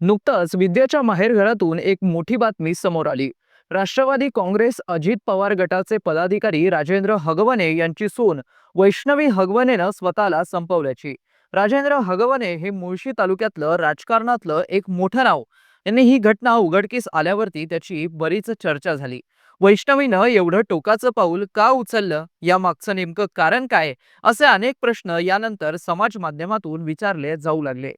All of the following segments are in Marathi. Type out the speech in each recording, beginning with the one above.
नुकतंच विद्याच्या माहेरघरातून एक मोठी बातमी समोर आली. राष्ट्रवादी काँग्रेस अजित पवार गटाचे पदाधिकारी राजेंद्र हगवणे यांची सून वैष्णवी हगवणेनं स्वतःला संपवल्याची. राजेंद्र हगवणे हे मुळशी तालुक्यातलं राजकारणातलं एक मोठं नाव. यांनी ही घटना उघडकीस आल्यावरती त्याची बरीच चर्चा झाली. वैष्णवीनं एवढं टोकाचं पाऊल का उचललं? या मागचं नेमकं कारण काय? असे अनेक प्रश्न यानंतर समाज माध्यमातून विचारले जाऊ लागले.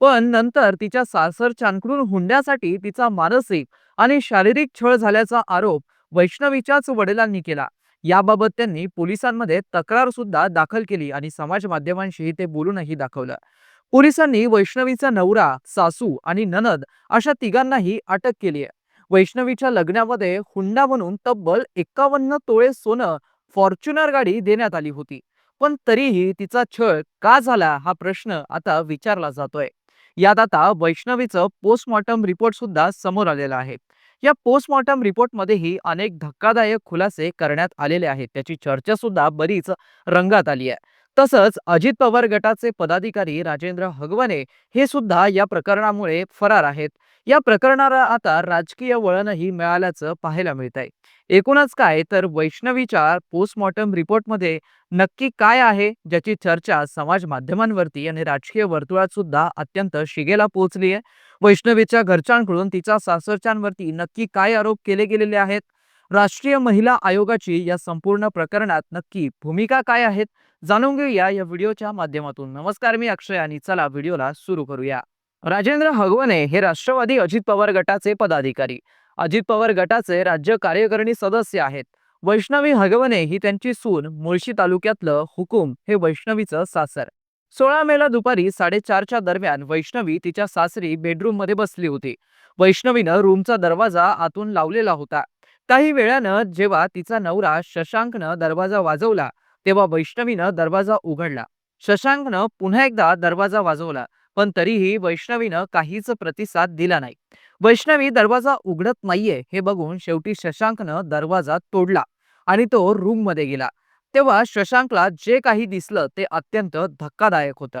पण नंतर तिच्या सासर सासरच्यांकडून हुंड्यासाठी तिचा मानसिक आणि शारीरिक छळ झाल्याचा आरोप वैष्णवीच्याच वडिलांनी केला. याबाबत त्यांनी पोलिसांमध्ये तक्रार सुद्धा दाखल केली आणि समाज माध्यमांशी ते बोलूनही दाखवलं. पोलिसांनी वैष्णवीचा नवरा सासू आणि ननद अशा तिघांनाही अटक केली आहे. वैष्णवीच्या लग्नामध्ये हुंडा म्हणून तब्बल एक्कावन्न तोळे सोनं फॉर्च्युनर गाडी देण्यात आली होती. पण तरीही तिचा छळ का झाला हा प्रश्न आता विचारला जातोय. यात आता वैष्णवीचं पोस्टमॉर्टम रिपोर्ट सुद्धा समोर आलेला आहे. या पोस्टमॉर्टम रिपोर्टमध्येही अनेक धक्कादायक खुलासे करण्यात आलेले आहेत. त्याची चर्चा सुद्धा बरीच रंगात आली आहे. तसंच अजित पवार गटाचे पदाधिकारी राजेंद्र हगवणे हे सुद्धा या प्रकरणामुळे फरार आहेत. या प्रकरणाला आता राजकीय वळणही मिळाल्याचं पाहायला मिळत आहे एकूणच काय? तर वैष्णवीच्या पोस्टमॉर्टम रिपोर्टमध्ये नक्की काय आहे? ज्याची चर्चा समाज माध्यमांवरती आणि राजकीय वर्तुळात सुद्धा अत्यंत शिगेला पोहोचली आहे. वैष्णवीच्या घरच्यांकडून तिच्या सासरच्यांवरती नक्की काय आरोप केले गेलेले आहेत? राष्ट्रीय महिला आयोगाची या संपूर्ण प्रकरणात नक्की भूमिका काय आहेत? जाणून घेऊया या व्हिडिओच्या माध्यमातून. नमस्कार मी अक्षय आणि चला व्हिडिओला सुरू करूया. राजेंद्र हगवणे हे राष्ट्रवादी अजित पवार गटाचे पदाधिकारी. अजित पवार गटाचे राज्य कार्यकारिणी सदस्य आहेत. वैष्णवी हगवणे ही त्यांची सून मुळशी तालुक्यातलं हुकुम हे वैष्णवीचं सासर. सोळा मेला दुपारी साडेचारच्या दरम्यान वैष्णवी तिच्या सासरी बेडरूममध्ये बसली होती. वैष्णवीनं रूमचा दरवाजा आतून लावलेला होता. काही वेळानं जेव्हा तिचा नवरा शशांकनं दरवाजा वाजवला तेव्हा वैष्णवीनं दरवाजा उघडला. शशांकनं पुन्हा एकदा दरवाजा वाजवला पण तरीही वैष्णवीनं काहीच प्रतिसाद दिला नाही. वैष्णवी दरवाजा उघडत नाहीये हे बघून शेवटी शशांकनं दरवाजा तोडला आणि तो रूममध्ये गेला. तेव्हा शशांकला जे काही दिसलं ते अत्यंत धक्कादायक होतं.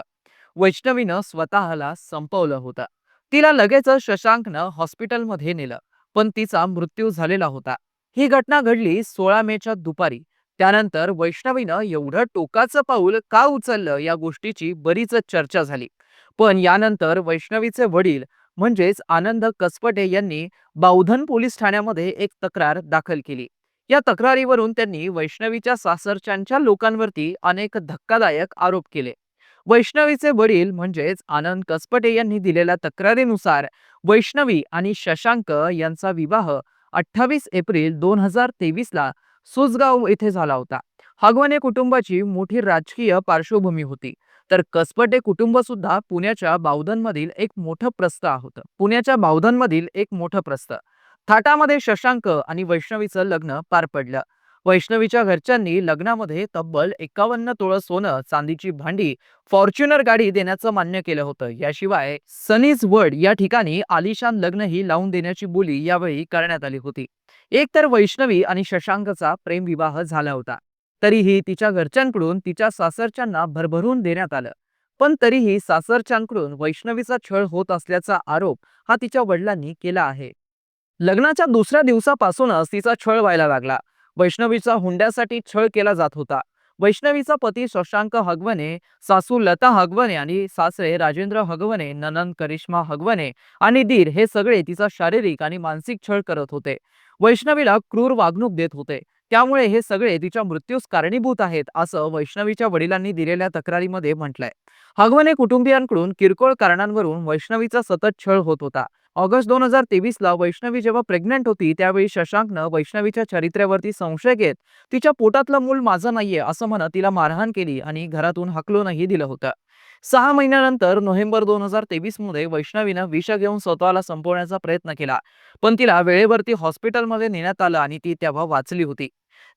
वैष्णवीनं स्वतःला संपवलं होतं. तिला लगेच शशांकनं हॉस्पिटलमध्ये नेलं पण तिचा मृत्यू झालेला होता. ही घटना घडली सोळा मेच्या दुपारी. त्यानंतर वैष्णवीनं एवढं टोकाचं पाऊल का उचललं या गोष्टीची बरीच चर्चा झाली. पण यानंतर वैष्णवीचे वडील म्हणजेच आनंद कसपटे यांनी बावधन पोलीस ठाण्यामध्ये एक तक्रार दाखल केली. या तक्रारीवरून त्यांनी वैष्णवीच्या सासरच्यांच्या लोकांवरती अनेक धक्कादायक आरोप केले. वैष्णवीचे वडील म्हणजेच आनंद कसपटे यांनी दिलेल्या तक्रारीनुसार वैष्णवी आणि शशांक यांचा विवाह अठ्ठावीस एप्रिल दोन हजार तेवीसला सुजगाव येथे झाला होता. हगवणे कुटुंबाची मोठी राजकीय पार्श्वभूमी होती. तर कसपटे कुटुंब सुद्धा पुण्याच्या बावधनमधील एक मोठं प्रस्थ होतं पुण्याच्या बावधनमधील एक मोठं प्रस्थ. थाटामध्ये शशांक आणि वैष्णवीचं लग्न पार पडलं. वैष्णवीच्या घरच्यांनी लग्नामध्ये तब्बल एकावन्न तोळं सोनं चांदीची भांडी फॉर्च्युनर गाडी देण्याचं मान्य केलं होतं. याशिवाय सनीज वर्ड या ठिकाणी आलिशान लग्नही लावून देण्याची बोली यावेळी करण्यात आली होती. एक तर वैष्णवी आणि शशांकचा प्रेमविवाह झाला होता. तरीही तिच्या घरच्यांकडून तिच्या सासरच्यांना भरभरून देण्यात आलं. पण तरीही सासरच्यांकडून वैष्णवीचा छळ होत असल्याचा आरोप हा तिच्या वडिलांनी केला आहे. लग्नाच्या दुसऱ्या दिवसापासूनच तिचा छळ व्हायला लागला. वैष्णवीचा हुंड्यासाठी छळ केला जात होता. वैष्णवीचा पती शशांक हगवणे सासू लता हगवणे आणि सासरे राजेंद्र हगवणे ननंद करिश्मा हगवणे आणि दीर हे सगळे तिचा शारीरिक आणि मानसिक छळ करत होते. वैष्णवीला क्रूर वागणूक देत होते. त्यामुळे हे सगळे तिच्या मृत्यूस कारणीभूत आहेत असं वैष्णवीच्या वडिलांनी दिलेल्या तक्रारीमध्ये म्हटलंय. हगवणे कुटुंबियांकडून किरकोळ कारणांवरून वैष्णवीचा सतत छळ होत होता. ऑगस्ट दोन हजार तेवीस ला वैष्णवी जेव्हा प्रेग्नंट होती त्यावेळी शशांकनं वैष्णवीच्या चरित्र्यावरती संशय घेत तिच्या पोटातलं मूल माझं नाहीये असं म्हणत तिला मारहाण केली आणि घरातून हकलूनही दिलं होतं. सहा महिन्यानंतर नोव्हेंबर दोन हजार तेवीसमध्ये वैष्णवीनं विष घेऊन स्वतःला संपवण्याचा प्रयत्न केला पण तिला वेळेवरती हॉस्पिटलमध्ये नेण्यात आलं आणि ती तेव्हा वाचली होती.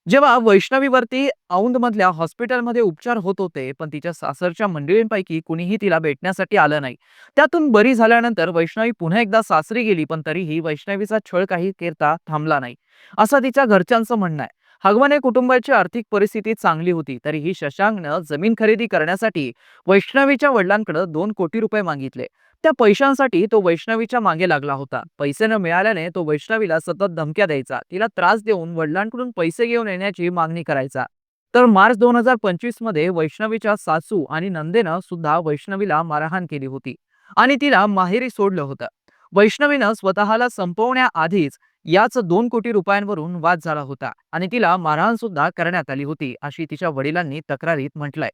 जेव्हा वैष्णवीवरती औंधमधल्या हॉस्पिटलमध्ये उपचार होत होते पण तिच्या सासरच्या मंडळींपैकी कुणीही तिला भेटण्यासाठी आलं नाही. त्यातून बरी झाल्यानंतर वैष्णवी पुन्हा एकदा सासरी गेली पण तरीही वैष्णवीचा छळ काही करता थांबला नाही. असं तिच्या घरच्यांचं म्हणणं आहे. हगवणे कुटुंबाची आर्थिक परिस्थिती चांगली होती तरीही शशांकनं जमीन खरेदी करण्यासाठी वैष्णवीच्या वडिलांकडे दोन कोटी रुपये मागितले. त्या पैशांसाठी तो वैष्णवीच्या मागे लागला होता. पैसे न मिळाल्याने तो वैष्णवीला सतत धमक्या द्यायचा. तिला त्रास देऊन वडिलांकडून पैसे घेऊन येण्याची मागणी करायचा. तर मार्च दोन हजार पंचवीसमध्ये वैष्णवीच्या सासू आणि नंदेनं सुद्धा वैष्णवीला मारहाण केली होती आणि तिला माहेरी सोडलं होतं. वैष्णवीनं स्वतःला संपवण्याआधीच याच दोन कोटी रुपयांवरून वाद झाला होता आणि तिला मारहाण सुद्धा करण्यात आली होती अशी तिच्या वडिलांनी तक्रारीत म्हटलंय.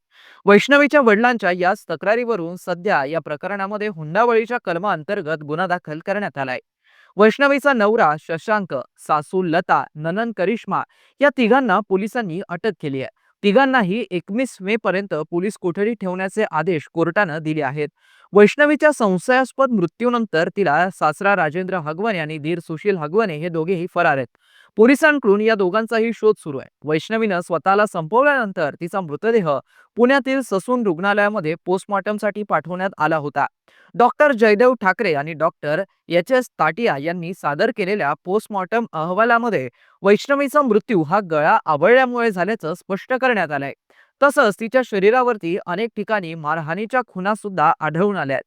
वैष्णवीच्या वडिलांच्या याच तक्रारीवरून सध्या या प्रकरणामध्ये हुंडावळीच्या कलमा अंतर्गत गुन्हा दाखल करण्यात आलाय. वैष्णवीचा नवरा शशांक सासू लता ननन करिश्मा या तिघांना पोलिसांनी अटक केली आहे. तिघांनाही एकवीस मे पर्यंत पोलीस कोठडी ठेवण्याचे आदेश कोर्टानं दिले आहेत. वैष्णवीच्या संशयास्पद मृत्यूनंतर तिला सासरा राजेंद्र हगवणे आणि धीर सुशील हगवणे हे दोघेही फरार आहेत. पोलिसांकडून या दोघांचाही शोध सुरू आहे. वैष्णवीनं स्वतःला संपवल्यानंतर तिचा मृतदेह पुण्यातील ससून रुग्णालयामध्ये पोस्टमॉर्टमसाठी पाठवण्यात आला होता. डॉक्टर जयदेव ठाकरे आणि डॉक्टर एच एस ताटिया यांनी सादर केलेल्या पोस्टमॉर्टम अहवालामध्ये वैष्णवीचा मृत्यू हा गळा आवळल्यामुळे झाल्याचं स्पष्ट करण्यात आलंय. तसंच तिच्या शरीरावरती अनेक ठिकाणी मारहाणीच्या खुना सुद्धा आढळून आल्या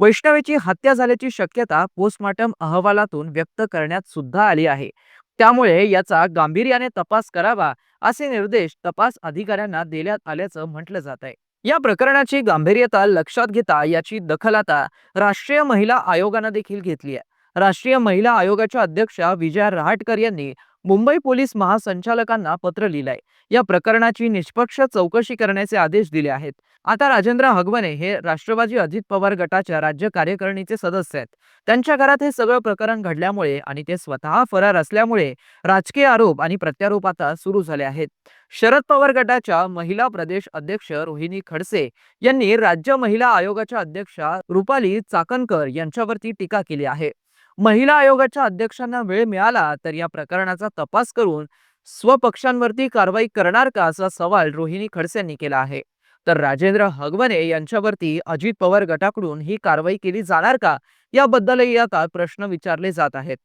वैष्णवीची हत्या झाल्याची शक्यता पोस्टमॉर्टम अहवालातून व्यक्त करण्यात सुद्धा आली आहे. त्यामुळे याचा गांभीर्याने तपास करावा असे निर्देश तपास अधिकाऱ्यांना देण्यात आल्याचं म्हटलं जात आहे या प्रकरणाची गांभीर्यता लक्षात घेता याची दखल आता राष्ट्रीय महिला आयोगानं देखील घेतली आहे. राष्ट्रीय महिला आयोगाच्या अध्यक्षा विजया रहाटकर यांनी मुंबई पोलीस महासंचालकांना पत्र लिहिलंय. या प्रकरणाची निष्पक्ष चौकशी करण्याचे आदेश दिले आहेत. आता राजेंद्र हगवणे हे राष्ट्रवादी अजित पवार गटाच्या राज्य कार्यकारिणीचे सदस्य आहेत. त्यांच्या घरात हे सगळं प्रकरण घडल्यामुळे आणि ते स्वतः फरार असल्यामुळे राजकीय आरोप आणि प्रत्यारोप आता सुरू झाले आहेत. शरद पवार गटाच्या महिला प्रदेश अध्यक्ष रोहिणी खडसे यांनी राज्य महिला आयोगाच्या अध्यक्षा रुपाली चाकणकर यांच्यावरती टीका केली आहे. महिला आयोगाच्या अध्यक्षांना वेळ मिळाला तर या प्रकरणाचा तपास करून स्वपक्षांवरती कारवाई करणार का असा सवाल रोहिणी खडसेंनी केला आहे. तर राजेंद्र हगवणे यांच्यावरती अजित पवार गटाकडून ही कारवाई केली जाणार का याबद्दलही आता प्रश्न विचारले जात आहेत.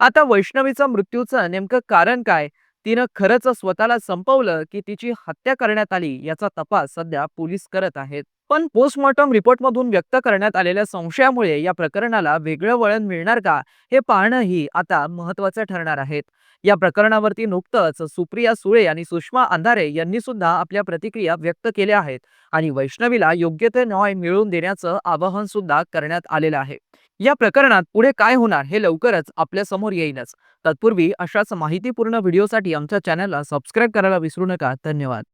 आता वैष्णवीचा मृत्यूचं नेमकं कारण काय? तिनं खरंच स्वतःला संपवलं की तिची हत्या करण्यात आली याचा तपास सध्या पोलीस करत आहेत. पण पोस्टमॉर्टम रिपोर्टमधून व्यक्त करण्यात आलेल्या संशयामुळे या प्रकरणाला वेगळं वळण मिळणार का हे पाहणंही आता महत्वाचं ठरणार आहेत या प्रकरणावरती नुकतंच सुप्रिया सुळे आणि सुषमा अंधारे यांनी सुद्धा आपल्या प्रतिक्रिया व्यक्त केल्या आहेत आणि वैष्णवीला योग्य ते न्याय मिळवून देण्याचं आवाहन सुद्धा करण्यात आलेलं आहे. या प्रकरणात पुढे काय होणार हे लवकरच आपल्यासमोर येईलच. तत्पूर्वी अशाच माहितीपूर्ण व्हिडिओसाठी आमच्या चॅनलला सबस्क्राईब करायला विसरू नका. धन्यवाद.